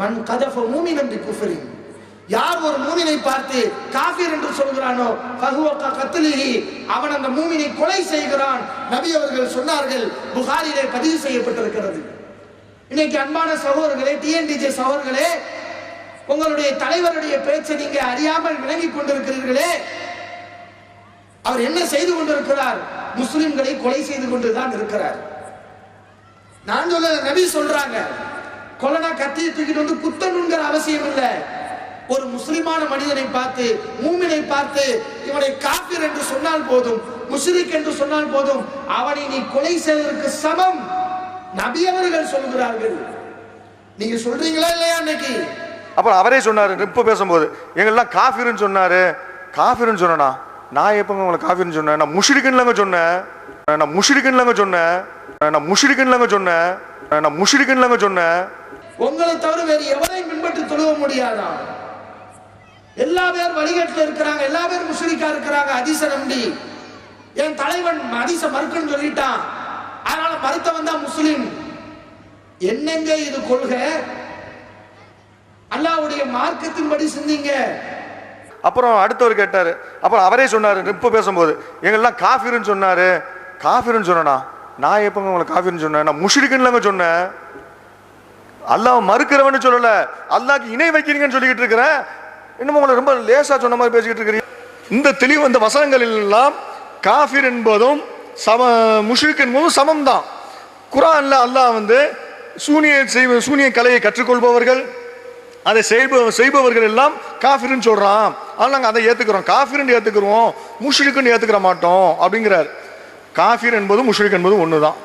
மன் கதஃப மூமினம் B குஃபரி யார் ஒரு மூமினை பார்த்து காஃபிர் என்று சொல்கிறானோ பகுவக்கா கத்திலிகி அவன் அந்த மூமினை கொலை செய்கிறான். நபி அவர்கள் சொன்னார்கள் புகாரிலே பதிவு செய்யப்பட்டிருக்கிறது. இன்னைக்கு அன்பான சகோதரர்களே டிஎன்டிஜே சகோதரர்களே உங்களுடைய தலைவருடைய பேச்சை நீங்க அறியாமல் விளங்கி கொண்டிருக்கிறீர்களே. அவர் என்ன செய்து கொண்டிருக்கிறார்? முஸ்லிம்களை கொலை செய்து கொண்டுதான் இருக்கிறார். நான் சொல்ல நபி சொல்றாங்க. கத்தியை தூக்கிட்டு வந்து குத்தணுங்கிற அவசியம் இல்லை. ஒரு முஸ்லிமான மனிதனை பார்த்து மூமினை பார்த்து இவனை காபிர் என்று சொன்னால் போதும் முஸ்லிக் என்று சொன்னால் போதும் அவனை நீ கொலை செய்வதற்கு சமம் நபி அவர்கள் சொல்கிறார்கள். நீங்க சொல்றீங்களா இல்லையா அன்னைக்கு? அப்புறம் அவரே சொன்னாரு இப்ப பேசும்போது எங்கெல்லாம் காஃபிர்னு சொன்னாரு காஃபிர்னு சொன்னா நான் எப்பங்க உங்களை காஃபிர்னு சொன்னேன் நான் முஷிரிக்குன்னுலங்க சொன்னேன் நான் முஷிரிக்குன்னுலங்க சொன்னேன் நான் முஷிரிக்குன்னுலங்க சொன்னேன் நான் முஷிரிக்குன்னுலங்க சொன்னேன். உங்களை தவிர வேறு எவரையும் பின்பற்றி தொழுவ முடியாதா? எல்லா பேர் வழிகட்டில் இருக்கிறாங்க எல்லா பேர் முஸ்லிக்கா இருக்கிறாங்க அதிச நம்பி. என் தலைவன் அதிச மறுக்கன்னு சொல்லிட்டான். அதனால மறுத்தவன் தான் முஸ்லிம். என்னங்க இது கொள்கை? அல்லாவுடைய மார்க்கத்தின்படி சிந்திங்க. அப்புறம் அடுத்தவர் கேட்டாரு அப்புறம் அவரே சொன்னாரு இப்ப பேசும்போது எங்கெல்லாம் காஃபிர்னு சொன்னாரு காஃபிர்னு சொன்னா நான் எப்பங்க உங்களை காஃபிர்னு சொன்னேன் நான் முஷிரிக்குன்னுலங்க சொன்னேன். அல்லாஹ் மறுக்கிறவன்னு சொல்லல. அல்லாஹ்க்கு இணை வைக்கிறீங்கன்னு சொல்லிக்கிட்டு இருக்கிறேன். இன்னும் உங்களை ரொம்ப லேசா சொன்ன மாதிரி பேசிக்கிட்டு இருக்கிறீங்க. இந்த தெளிவு இந்த வசனங்கள் எல்லாம் காஃபிர் என்பதும் சம முஷ்ரிக் என்பதும் சமம் தான் குரான்ல அல்லாஹ் வந்து சூனிய செய்வ சூனிய கலையை கற்றுக்கொள்பவர்கள் அதை செய்ப செய்பவர்கள் எல்லாம் காஃபிர்னு சொல்கிறான் ஆனால் நாங்கள் அதை ஏற்றுக்கிறோம் காஃபிர்னு ஏற்றுக்கிறோம் முஷ்ரிக்குன்னு ஏற்றுக்கிற மாட்டோம் அப்படிங்கிறார். காஃபிர் என்பதும் முஷ்ரிக் என்பதும் ஒன்று தான்